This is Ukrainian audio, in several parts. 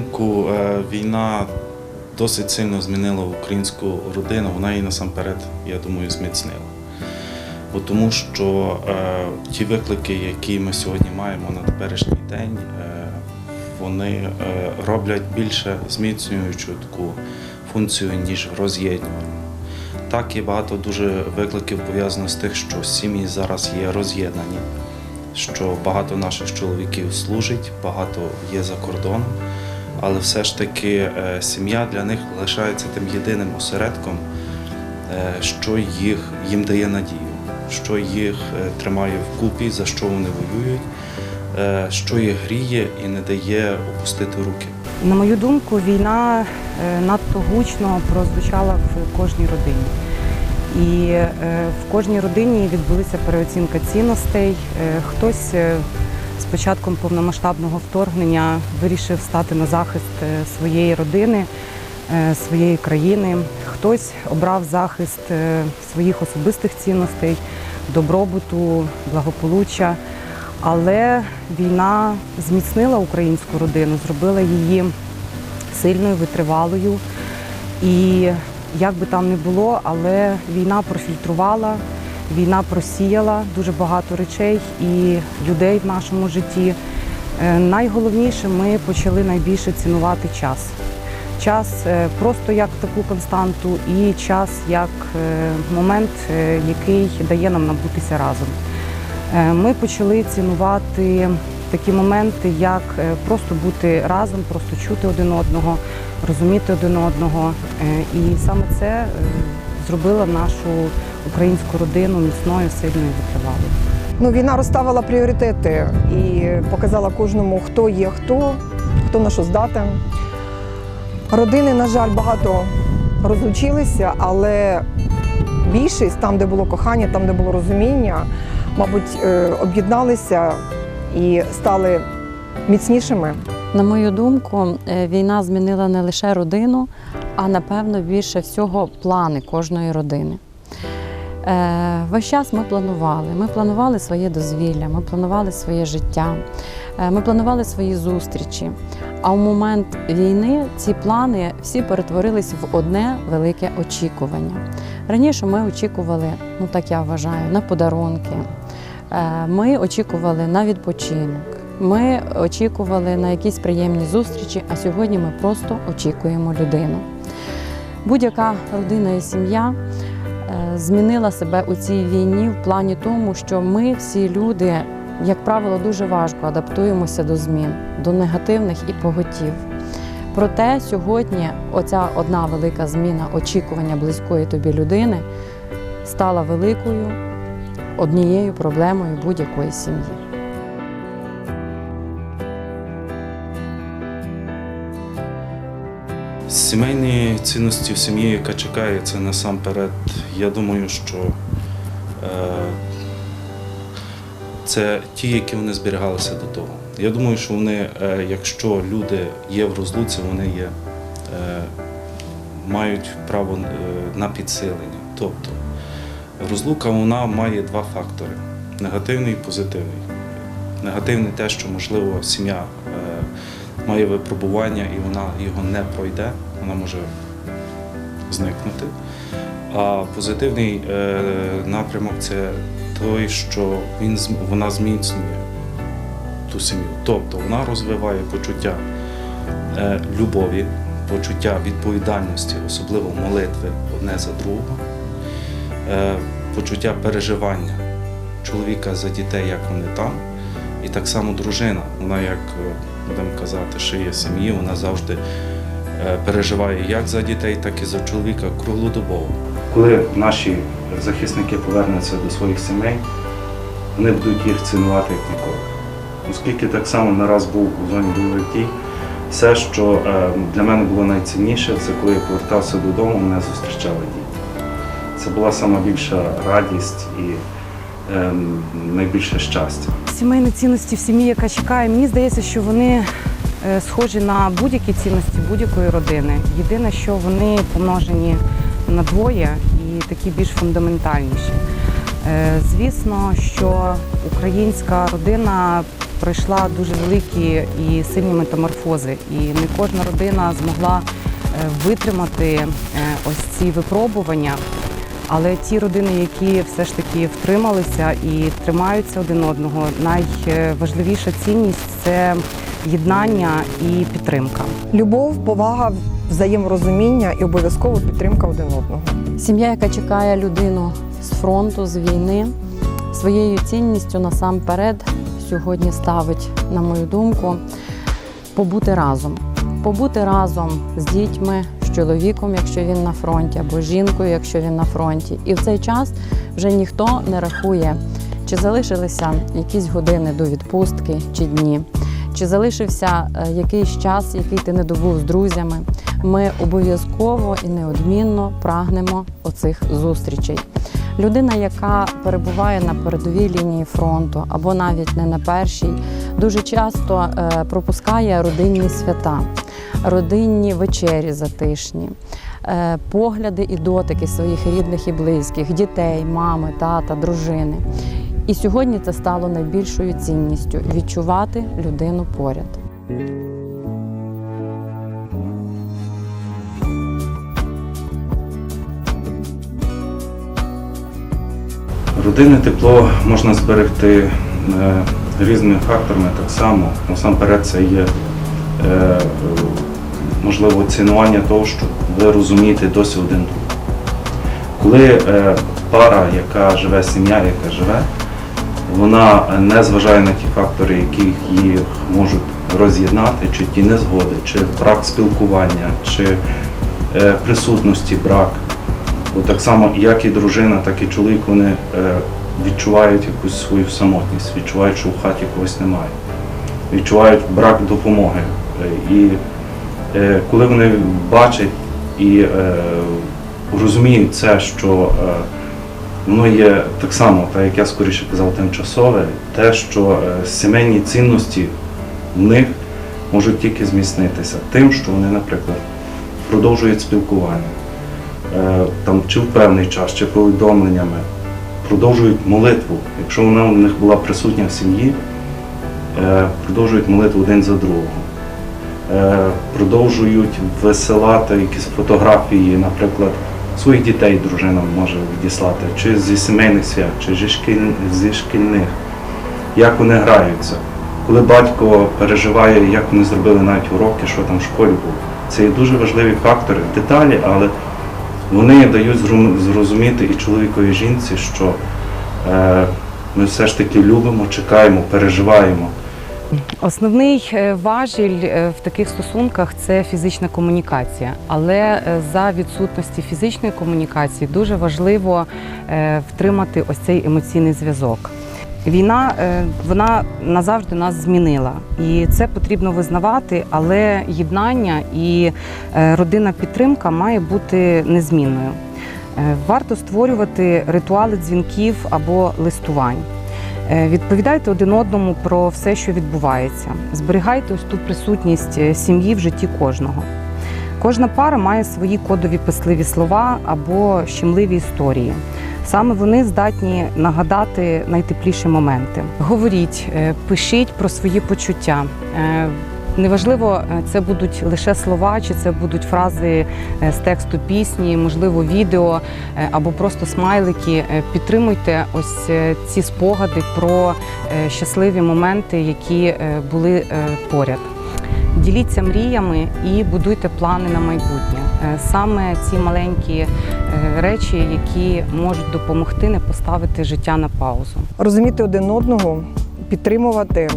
Думку, е, війна досить сильно змінила українську родину. Вона її насамперед, я думаю, зміцнила. Бо тому що е, ті виклики, які ми сьогодні маємо на теперішній день, е, вони е, роблять більше зміцнюючу таку функцію, ніж роз'єднувальну. Так, є багато дуже викликів пов'язано з тим, що сім'ї зараз є роз'єднані, що багато наших чоловіків служить, багато є за кордоном, але все ж таки е, сім'я для них лишається тим єдиним осередком, е, що їх, їм дає надію, що їх е, тримає вкупі, за що вони воюють, що їх гріє і не дає опустити руки. На мою думку, війна надто гучно прозвучала в кожній родині. І в кожній родині відбулася переоцінка цінностей. Хтось з початком повномасштабного вторгнення вирішив стати на захист е, своєї родини, е, своєї країни. Хтось обрав захист е, своїх особистих цінностей, добробуту, благополуччя. Але війна зміцнила українську родину, зробила її сильною, витривалою. І як би там не було, але війна профільтрувала, війна просіяла дуже багато речей і людей в нашому житті. Е, Найголовніше, ми почали найбільше цінувати час. Час е, просто як таку константу, і час як е, момент, який дає нам набутися разом. Ми почали цінувати такі моменти, як просто бути разом, просто чути один одного, розуміти один одного. І саме це зробило нашу українську родину міцною, сильною і витривалою. Ну, війна розставила пріоритети і показала кожному, хто є хто, хто на що здатен. Родини, на жаль, багато розлучилися, але більшість, там, де було кохання, там, де було розуміння, мабуть, е, об'єдналися і стали міцнішими. На мою думку, е, війна змінила не лише родину, а напевно більше всього плани кожної родини. Е, Весь час ми планували. Ми планували своє дозвілля, ми планували своє життя, е, ми планували свої зустрічі. А в момент війни ці плани всі перетворились в одне велике очікування. Раніше ми очікували, ну так я вважаю, на подарунки. Е, Ми очікували на відпочинок. Ми очікували на якісь приємні зустрічі, а сьогодні ми просто очікуємо людину. Будь-яка родина і сім'я е, змінила себе у цій війні в плані тому, що ми всі люди, як правило, дуже важко адаптуємося до змін, до негативних і поготів. Проте сьогодні оця одна велика зміна очікування близької тобі людини стала великою однією проблемою будь-якої сім'ї. Сімейні цінності в сім'ї, яка чекає, це насамперед. Я думаю, що е, це ті, які вони зберігалися до того. Я думаю, що вони, е, якщо люди є в розлуці, вони є, е, мають право на підсилення. Тобто розлука вона має два фактори: негативний і позитивний. Негативний те, що можливо сім'я має випробування і вона його не пройде, вона може зникнути. А позитивний е, напрямок це той, що він, вона зміцнює ту сім'ю. Тобто вона розвиває почуття е, любові, почуття відповідальності, особливо молитви одне за другого, е, почуття переживання чоловіка за дітей, як вони там. І так само дружина, вона як будемо казати, шиє сім'ї, вона завжди е, переживає як за дітей, так і за чоловіка круглодобово. Коли наші захисники повернуться до своїх сімей, вони будуть їх цінувати як ніколи. Оскільки так само не раз був у зоні бойових дій, все, що е, для мене було найцінніше, це коли я повертався додому, мене зустрічали діти. Це була найбільша радість і е, найбільше щастя. Сімейні цінності в сім'ї, яка чекає, мені здається, що вони е, схожі на будь-які цінності будь-якої родини. Єдине, що вони помножені на двоє і такі більш фундаментальніші. Е, Звісно, що українська родина пройшла дуже великі і сильні метаморфози, і не кожна родина змогла е, витримати ось ці випробування. Але ті родини, які все ж таки втрималися і тримаються один одного, найважливіша цінність це єднання і підтримка. Любов, повага, взаєморозуміння і обов'язково підтримка один одного. Сім'я, яка чекає людину з фронту, з війни, своєю цінністю насамперед сьогодні ставить, на мою думку, побути разом. Побути разом з дітьми, чоловіком, якщо він на фронті, або жінкою, якщо він на фронті. І в цей час вже ніхто не рахує, чи залишилися якісь години до відпустки чи дні, чи залишився е, якийсь час, який ти не добув з друзями. Ми обов'язково і неодмінно прагнемо оцих зустрічей. Людина, яка перебуває на передовій лінії фронту або навіть не на першій, дуже часто е, пропускає родинні свята, родинні вечері затишні, е, погляди і дотики своїх рідних і близьких, дітей, мами, тата, дружини. І сьогодні це стало найбільшою цінністю відчувати людину поряд. Родинне тепло можна зберегти е, різними факторами так само. Насамперед, це є е, можливо цінування того, що ви розумієте досі один другого. Коли е, пара, яка живе, сім'я, яка живе, вона не зважає на ті фактори, які їх можуть роз'єднати, чи ті незгоди, чи брак спілкування, чи присутності брак. Бо так само як і дружина, так і чоловік вони е, відчувають якусь свою самотність, відчувають, що в хаті когось немає, відчувають брак допомоги. Е, І е, коли вони бачать і розуміють це, що воно є так само, так як я скоріше казав, тимчасове, те, що сімейні цінності в них можуть тільки зміцнитися тим, що вони, наприклад, продовжують спілкування там, чи в певний час, чи повідомленнями, продовжують молитву. Якщо вона у них була присутня в сім'ї, е, продовжують молитву один за другого. Е, Продовжують висилати якісь фотографії, наприклад, своїх дітей дружина може відіслати, чи зі сімейних свят, чи зі шкільних, як вони граються. Коли батько переживає, як вони зробили навіть уроки, що там в школі було. Це є дуже важливі фактори, деталі, але вони дають зрозуміти і чоловікові і жінці, що е, ми все ж таки любимо, чекаємо, переживаємо. Основний е, важіль е, в таких стосунках це фізична комунікація, але за відсутності фізичної комунікації дуже важливо втримати ось цей емоційний зв'язок. Війна е, вона назавжди нас змінила, і це потрібно визнавати, але єднання і е, родинна підтримка має бути незмінною. Е, Варто створювати ритуали дзвінків або листувань. Відповідайте один одному про все, що відбувається. Зберігайте ось ту присутність сім'ї в житті кожного. Кожна пара має свої кодові писливі слова або щемливі історії. Саме вони здатні нагадати найтепліші моменти. Говоріть, е, пишіть про свої почуття. Е, Неважливо, е, це будуть лише слова, чи це будуть фрази з тексту пісні, можливо, відео або просто смайлики. Підтримуйте ось ці спогади про щасливі моменти, які були поряд. Діліться мріями і будуйте плани на майбутнє. Е, Саме ці маленькі е, речі, які можуть допомогти не поставити життя на паузу. Розуміти один одного, підтримувати.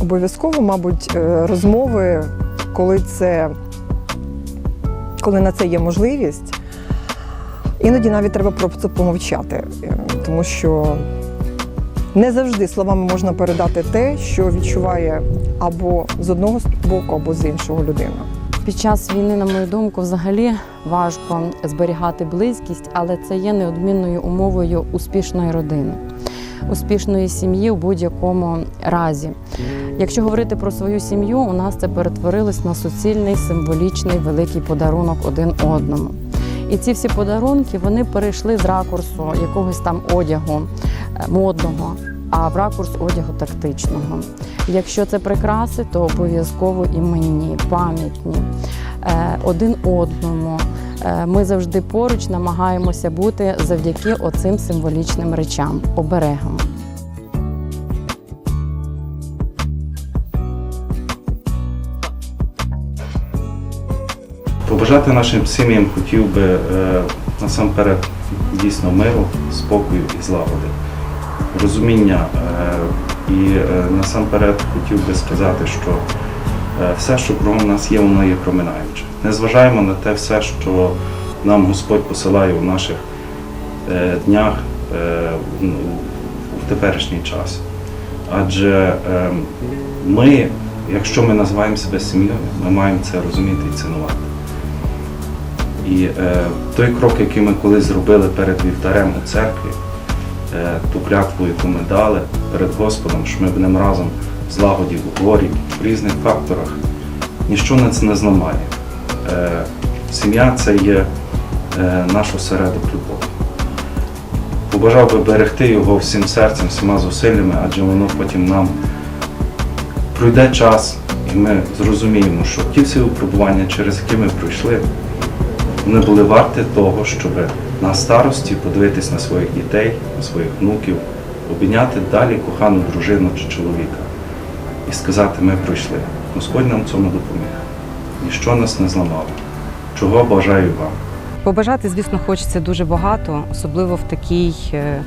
Обов'язково, мабуть, е, розмови, коли це коли на це є можливість. Іноді навіть треба про це помовчати, тому що не завжди словами можна передати те, що відчуває або з одного боку, або з іншого людина. Під час війни, на мою думку, взагалі важко зберігати близькість, але це є неодмінною умовою успішної родини, успішної сім'ї у будь-якому разі. Якщо говорити про свою сім'ю, у нас це перетворилось на суцільний символічний великий подарунок один одному. І ці всі подарунки вони перейшли з ракурсу якогось там одягу е, модного а в ракурс одягу тактичного. Якщо це прикраси, то обов'язково іменні, пам'ятні, е, один одному. Е, Ми завжди поруч намагаємося бути завдяки оцим символічним речам, оберегам. Побажати нашим сім'ям хотів би е, насамперед дійсно миру, спокою і злагоди, розуміння. Е, і е, насамперед хотів би сказати, що е, все, що кругом нас є, воно є проминаюче. Не зважаємо на те все, що нам Господь посилає у наших днях ну, в теперішній час. Адже ми, якщо ми називаємо себе сім'єю, ми маємо це розуміти і цінувати. І той крок, який ми колись зробили перед вівтарем у церкві, ту клятву, яку ми дали перед Господом, що ми будемо разом злагоді, в горі, в різних факторах, ніщо нас не зламає. Е, сім'я це є е, наш осередок любові. Побажав би берегти його всім серцем, всіма зусиллями, адже воно потім нам пройде час, і ми зрозуміємо, що ті всі випробування, через які ми пройшли, вони були варті того, щоб на старості подивитись на своїх дітей, на своїх внуків, обійняти далі кохану дружину чи чоловіка і сказати, ми пройшли. Господь нам цьому допоміг. Ніщо нас не зламало. Чого бажаю вам. Побажати, звісно, хочеться дуже багато, особливо в такий е,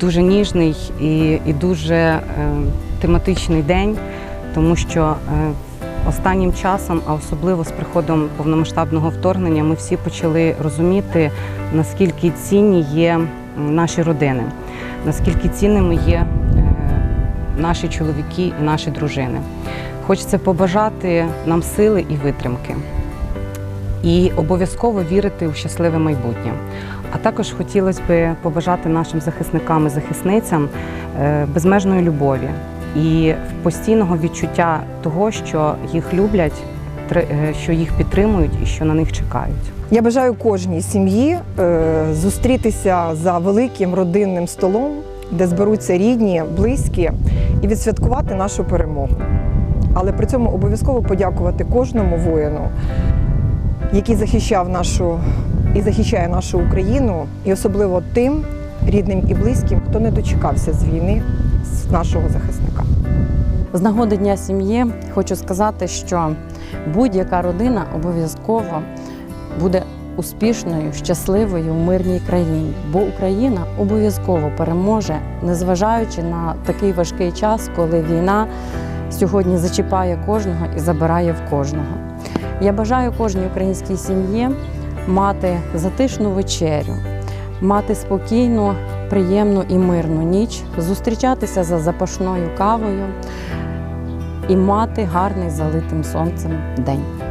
дуже ніжний і, і дуже е, тематичний день, тому що е, останнім часом, а особливо з приходом повномасштабного вторгнення, ми всі почали розуміти, наскільки цінні є наші родини, наскільки цінними є е, наші чоловіки і наші дружини. Хочеться побажати нам сили і витримки і обов'язково вірити у щасливе майбутнє. А також хотілося б побажати нашим захисникам і захисницям е, безмежної любові і постійного відчуття того, що їх люблять, е, що їх підтримують і що на них чекають. Я бажаю кожній сім'ї е, зустрітися за великим родинним столом, де зберуться рідні, близькі, і відсвяткувати нашу перемогу. Але при цьому обов'язково подякувати кожному воїну, який захищав нашу і захищає нашу Україну, і особливо тим рідним і близьким, хто не дочекався з війни з нашого захисника. З нагоди Дня сім'ї хочу сказати, що будь-яка родина обов'язково буде успішною, щасливою в мирній країні, бо Україна обов'язково переможе, незважаючи на такий важкий час, коли війна сьогодні зачіпає кожного і забирає в кожного. Я бажаю кожній українській сім'ї мати затишну вечерю, мати спокійну, приємну і мирну ніч, зустрічатися за запашною кавою і мати гарний залитим сонцем день.